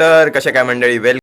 तर कशा काय मंडळी? वेल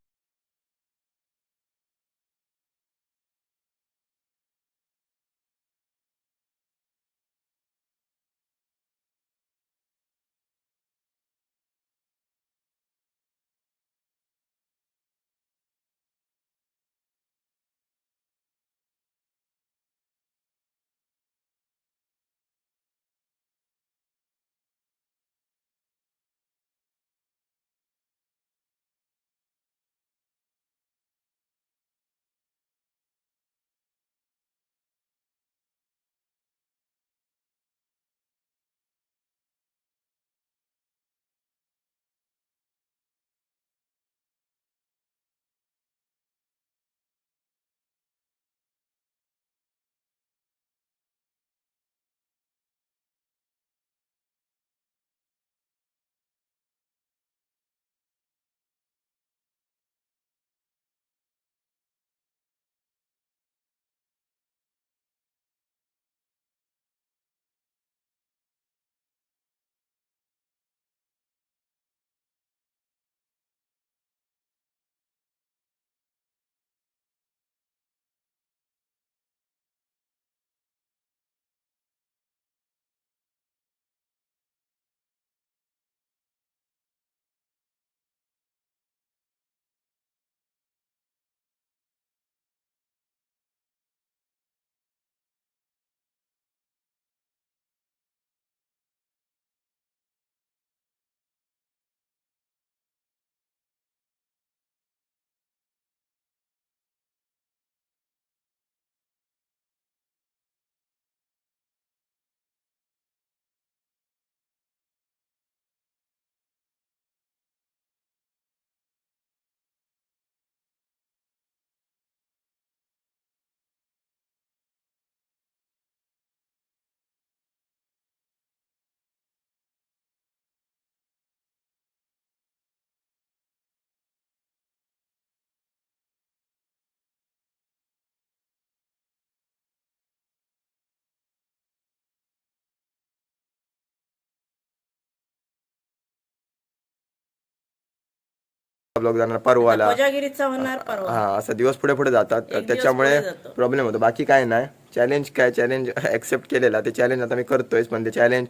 ब्लॉग जाणार परवाला. कोजागिरीचा होणार परवा हा असं दिवस पुढे पुढे जातात. त्याच्यामुळे. प्रॉब्लेम होतो. बाकी काय नाही. चॅलेंज काय? चॅलेंज ऍक्सेप्ट केलेला. ते चॅलेंज आता मी करतोय पण ते चॅलेंज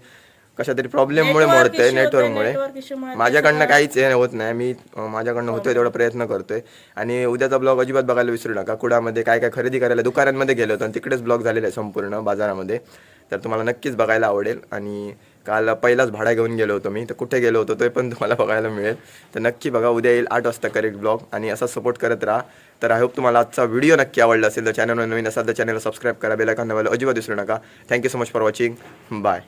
कशा तरी प्रॉब्लेममुळे मोडतंय होतोय, नेटवर्कमुळे माझ्याकडनं काहीच हे होत नाही. मी माझ्याकडनं होतोय तेवढा प्रयत्न करतोय. आणि उद्याचा ब्लॉग अजिबात बघायला विसरू नका. कुडामध्ये काय काय खरेदी करायला दुकानांमध्ये गेलो होतो आणि तिकडेच ब्लॉग झालेला आहे संपूर्ण बाजारामध्ये. तर तुम्हाला नक्कीच बघायला आवडेल. आणि काल पहिलाच भाडा घेऊन गेलो होतो मी. तर कुठे गेलो होतो ते पण तुम्हाला बघायला मिळेल. तर नक्की बघा उद्या येईल आठ वाजता करेक्ट ब्लॉग. आणि असा सपोर्ट करत राहा. तर आय होप तुम्हाला आजचा व्हिडिओ नक्की आवडला असेल. तर चॅनलवर नवीन असाल तर चॅनलला सबस्क्राईब करा. बेलायकॉन नवाला अजिबात विसरू नका. Thank you so much for watching bye